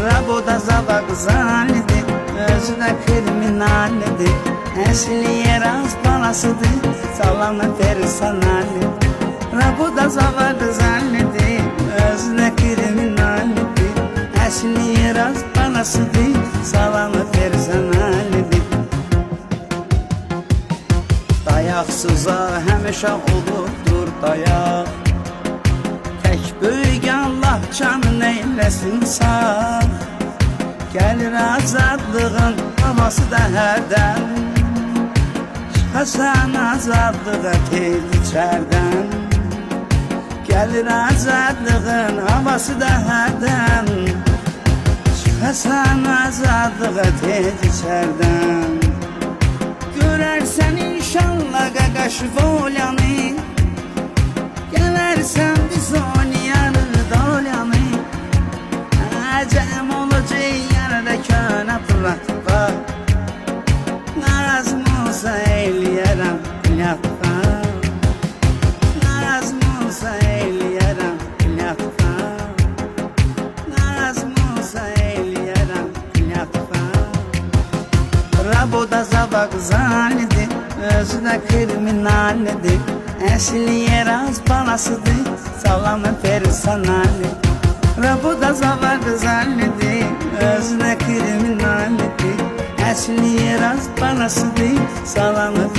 Rabo da zavak zalidir Özü də kriminalidir Əsli yer az balasıdır Salamı personalidir Rabo da zavak zalidir Özü də kriminalidir Əsli yer az balasıdır Salamı personalidir Dayaksıza həmişə olubdur dayaq Tək böyük Allah canın eyləsin sağ Gəlir azadlığın havası da hərdən Çıxasan azadlığa tez içərdən Gəlir azadlığın havası da hərdən Çıxasan azadlığa tez içərdən Görərsən inşallah qaqaş volyanı Rabo da zavak zalidir Özü də kriminalidir Əsli yer az balasıdır Salamı personali Rabo da zavak zalidir Özü də kriminalidir Əsli yer az balasıdır Salamı